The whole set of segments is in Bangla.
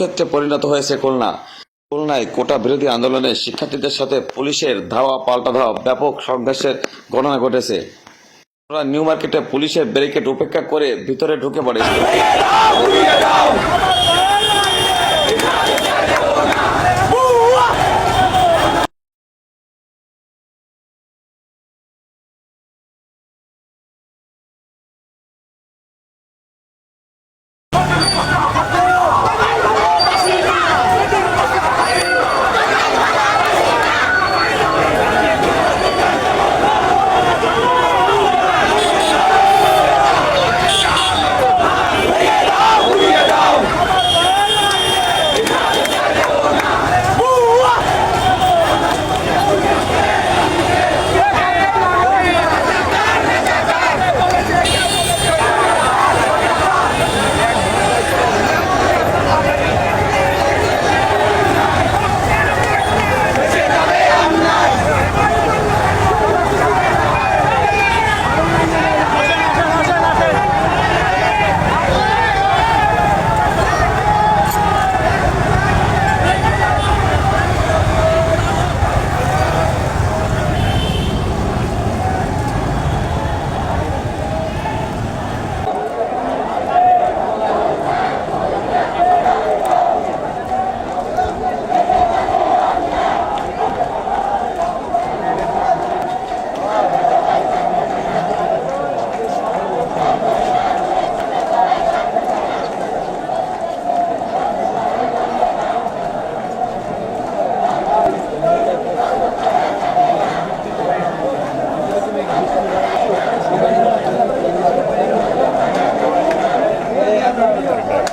রণক্ষেত্রে পরিণত হয়েছে খুলনা। খুলনায় কোটা বিরোধী আন্দোলনে শিক্ষার্থীদের সাথে পুলিশের ধাওয়া পাল্টা ধাওয়া ব্যাপক সংঘর্ষের ঘটনা ঘটেছে। নিউ মার্কেটে পুলিশের ব্যারিকেড উপেক্ষা করে ভিতরে ঢুকে পড়ে।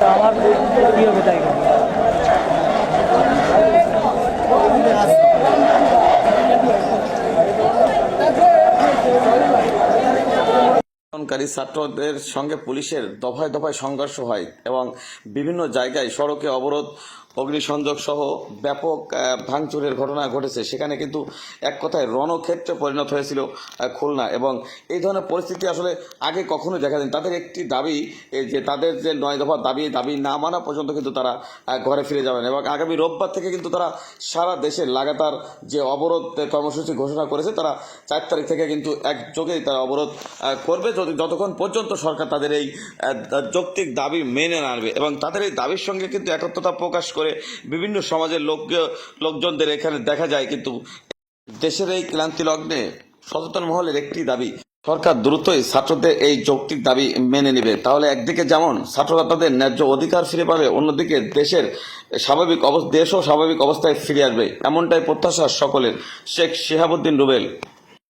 আমার হবে তাই ছাত্রদের সঙ্গে পুলিশের দফায় দফায় সংঘর্ষ হয় এবং বিভিন্ন জায়গায় সড়কে অবরোধ অগ্নিসংযোগ সহ ব্যাপক ভাঙচুরের ঘটনা ঘটেছে। সেখানে কিন্তু এক কথায় রণক্ষেত্রে পরিণত হয়েছিল খুলনা এবং এই ধরনের পরিস্থিতি আসলে আগে কখনো দেখা যায়নি। তাদের একটি দাবি যে তাদের যে নয় দফা দাবি দাবি না মানা পর্যন্ত কিন্তু তারা ঘরে ফিরে যাবেন এবং আগামী রোববার থেকে কিন্তু তারা সারা দেশে লাগাতার যে অবরোধ কর্মসূচি ঘোষণা করেছে, তারা চার তারিখ থেকে কিন্তু একযোগেই তারা অবরোধ করবে যদি যতক্ষণ পর্যন্ত সরকার তাদের এই যৌক্তিক দাবি মেনে আনবে এবং তাদের এই দাবির সঙ্গে কিন্তু একত্রতা প্রকাশ করে বিভিন্ন সমাজের লোক লোকজনদের এখানে দেখা যায়, কিন্তু দেশের এই ক্লান্তি লগ্নে সচেতন মহলের একটি দাবি, সরকার দ্রুতই ছাত্রদের এই যৌক্তিক দাবি মেনে নেবে। তাহলে একদিকে যেমন ছাত্ররা তাদের ন্যায্য অধিকার ফিরে পাবে, অন্যদিকে দেশের স্বাভাবিক দেশও স্বাভাবিক অবস্থায় ফিরে আসবে, এমনটাই প্রত্যাশা সকলের। শেখ শিহাবুদ্দিন রুবেল।